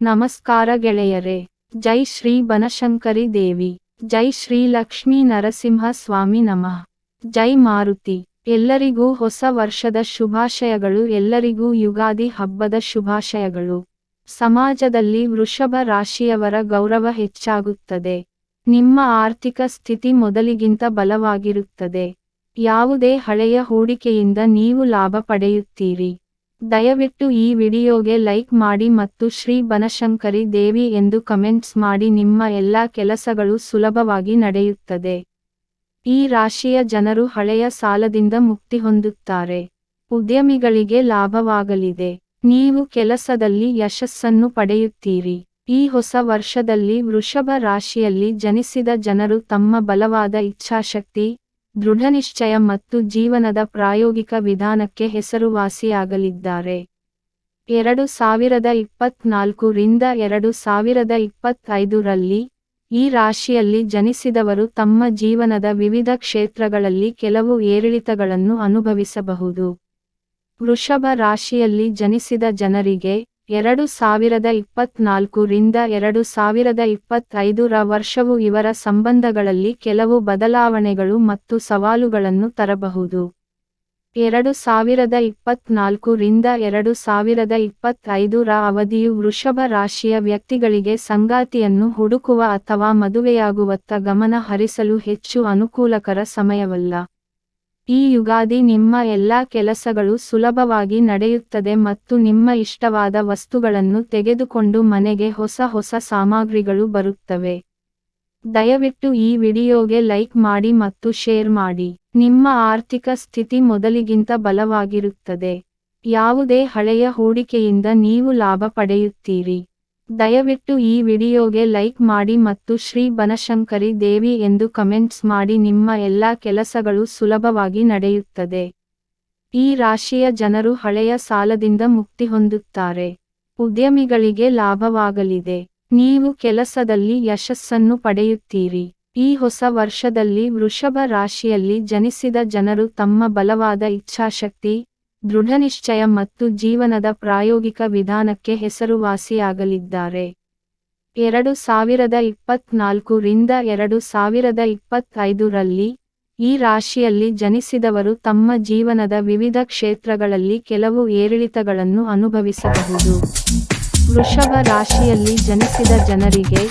ನಮಸ್ಕಾರ ಗೆಳೆಯರೇ, ಜೈ ಶ್ರೀ ಬನಶಂಕರಿ ದೇವಿ, ಜೈ ಶ್ರೀ ಲಕ್ಷ್ಮೀ ನರಸಿಂಹ ಸ್ವಾಮಿ ನಮಃ. ಜೈ ಮಾರುತಿ, ಎಲ್ಲರಿಗೂ ಹೊಸ ವರ್ಷದ ಶುಭಾಶಯಗಳು, ಎಲ್ಲರಿಗೂ ಯುಗಾದಿ ಹಬ್ಬದ ಶುಭಾಶಯಗಳು. ಸಮಾಜದಲ್ಲಿ ವೃಷಭ ರಾಶಿಯವರ ಗೌರವ ಹೆಚ್ಚಾಗುತ್ತದೆ. ನಿಮ್ಮ ಆರ್ಥಿಕ ಸ್ಥಿತಿ ಮೊದಲಿಗಿಂತ ಬಲವಾಗಿರುತ್ತದೆ. ಯಾವುದೇ ಹಳೆಯ ಹೂಡಿಕೆಯಿಂದ ನೀವು ಲಾಭ ಪಡೆಯುತ್ತೀರಿ. ದಯವಿಟ್ಟು ಈ ವಿಡಿಯೋಗೆ ಲೈಕ್ ಮಾಡಿ ಮತ್ತು ಶ್ರೀ ಬನಶಂಕರಿ ದೇವಿ ಎಂದು ಕಮೆಂಟ್ಸ್ ಮಾಡಿ ನಿಮ್ಮ ಎಲ್ಲಾ ಕೆಲಸಗಳು ಸುಲಭವಾಗಿ ನಡೆಯುತ್ತದೆ. ಈ ರಾಶಿಯ ಜನರು ಹಳೆಯ ಸಾಲದಿಂದ ಮುಕ್ತಿ ಹೊಂದುತ್ತಾರೆ. ಉದ್ಯಮಿಗಳಿಗೆ ಲಾಭವಾಗಲಿದೆ. ನೀವು ಕೆಲಸದಲ್ಲಿ ಯಶಸ್ಸನ್ನು ಪಡೆಯುತ್ತೀರಿ. ಈ ಹೊಸ ವರ್ಷದಲ್ಲಿ ವೃಷಭ ರಾಶಿಯಲ್ಲಿ ಜನಿಸಿದ ಜನರು ತಮ್ಮ ಬಲವಾದ ಇಚ್ಛಾಶಕ್ತಿ ದೃಢನಿಶ್ಚಯ ಮತ್ತು ಜೀವನದ ಪ್ರಾಯೋಗಿಕ ವಿಧಾನಕ್ಕೆ ಹೆಸರುವಾಸಿಯಾಗಲಿದ್ದಾರೆ. ಎರಡು ಸಾವಿರದ ಇಪ್ಪತ್ನಾಲ್ಕು ರಿಂದ ಎರಡು ಸಾವಿರದ ಇಪ್ಪತ್ತೈದರಲ್ಲಿ ಈ ರಾಶಿಯಲ್ಲಿ ಜನಿಸಿದವರು ತಮ್ಮ ಜೀವನದ ವಿವಿಧ ಕ್ಷೇತ್ರಗಳಲ್ಲಿ ಕೆಲವು ಏರಿಳಿತಗಳನ್ನು ಅನುಭವಿಸಬಹುದು. ವೃಷಭ ರಾಶಿಯಲ್ಲಿ ಜನಿಸಿದ ಜನರಿಗೆ ಎರಡು ಸಾವಿರದ ಇಪ್ಪತ್ನಾಲ್ಕು ರಿಂದ ಎರಡು ಸಾವಿರದ ಇಪ್ಪತ್ತೈದರ ವರ್ಷವು ಇವರ ಸಂಬಂಧಗಳಲ್ಲಿ ಕೆಲವು ಬದಲಾವಣೆಗಳು ಮತ್ತು ಸವಾಲುಗಳನ್ನು ತರಬಹುದು. ಎರಡು ಸಾವಿರದ ಇಪ್ಪತ್ನಾಲ್ಕು ರಿಂದ ಎರಡು ಸಾವಿರದ ಇಪ್ಪತ್ತೈದರ ಅವಧಿಯು ವೃಷಭ ರಾಶಿಯ ವ್ಯಕ್ತಿಗಳಿಗೆ ಸಂಗಾತಿಯನ್ನು ಹುಡುಕುವ ಅಥವಾ ಮದುವೆಯಾಗುವತ್ತ ಗಮನ ಹರಿಸಲು ಹೆಚ್ಚು ಅನುಕೂಲಕರ ಸಮಯವಲ್ಲ. ಈ ಯುಗಾದಿ ನಿಮ್ಮ ಎಲ್ಲಾ ಕೆಲಸಗಳು ಸುಲಭವಾಗಿ ನಡೆಯುತ್ತದೆ ಮತ್ತು ನಿಮ್ಮ ಇಷ್ಟವಾದ ವಸ್ತುಗಳನ್ನು ತೆಗೆದುಕೊಂಡು ಮನೆಗೆ ಹೊಸ ಹೊಸ ಸಾಮಗ್ರಿಗಳು ಬರುತ್ತವೆ. ದಯವಿಟ್ಟು ಈ ವಿಡಿಯೋಗೆ ಲೈಕ್ ಮಾಡಿ ಮತ್ತು ಶೇರ್ ಮಾಡಿ. ನಿಮ್ಮ ಆರ್ಥಿಕ ಸ್ಥಿತಿ ಮೊದಲಿಗಿಂತ ಬಲವಾಗಿರುತ್ತದೆ. ಯಾವುದೇ ಹಳೆಯ ಹೂಡಿಕೆಯಿಂದ ನೀವು ಲಾಭ ಪಡೆಯುತ್ತೀರಿ. ದಯವಿಟ್ಟು ಈ ವಿಡಿಯೋಗೆ ಲೈಕ್ ಮಾಡಿ ಮತ್ತು ಶ್ರೀ ಬನಶಂಕರಿ ದೇವಿ ಎಂದು ಕಮೆಂಟ್ಸ್ ಮಾಡಿ ನಿಮ್ಮ ಎಲ್ಲಾ ಕೆಲಸಗಳು ಸುಲಭವಾಗಿ ನಡೆಯುತ್ತದೆ. ಈ ರಾಶಿಯ ಜನರು ಹಳೆಯ ಸಾಲದಿಂದ ಮುಕ್ತಿ ಹೊಂದುತ್ತಾರೆ. ಉದ್ಯಮಿಗಳಿಗೆ ಲಾಭವಾಗಲಿದೆ. ನೀವು ಕೆಲಸದಲ್ಲಿ ಯಶಸ್ಸನ್ನು ಪಡೆಯುತ್ತೀರಿ. ಈ ಹೊಸ ವರ್ಷದಲ್ಲಿ ವೃಷಭ ರಾಶಿಯಲ್ಲಿ ಜನಿಸಿದ ಜನರು ತಮ್ಮ ಬಲವಾದ ಇಚ್ಛಾಶಕ್ತಿ ದೃಢನಿಶ್ಚಯ ಮತ್ತು ಜೀವನದ ಪ್ರಾಯೋಗಿಕ ವಿಧಾನಕ್ಕೆ ಹೆಸರುವಾಸಿಯಾಗಲಿದ್ದಾರೆ. ಎರಡು ಸಾವಿರದ ಇಪ್ಪತ್ನಾಲ್ಕು ರಿಂದ ಎರಡು ಸಾವಿರದ ಇಪ್ಪತ್ತೈದರಲ್ಲಿ ಈ ರಾಶಿಯಲ್ಲಿ ಜನಿಸಿದವರು ತಮ್ಮ ಜೀವನದ ವಿವಿಧ ಕ್ಷೇತ್ರಗಳಲ್ಲಿ ಕೆಲವು ಏರಿಳಿತಗಳನ್ನು ಅನುಭವಿಸಬಹುದು. ವೃಷಭ ರಾಶಿಯಲ್ಲಿ ಜನಿಸಿದ ಜನರಿಗೆ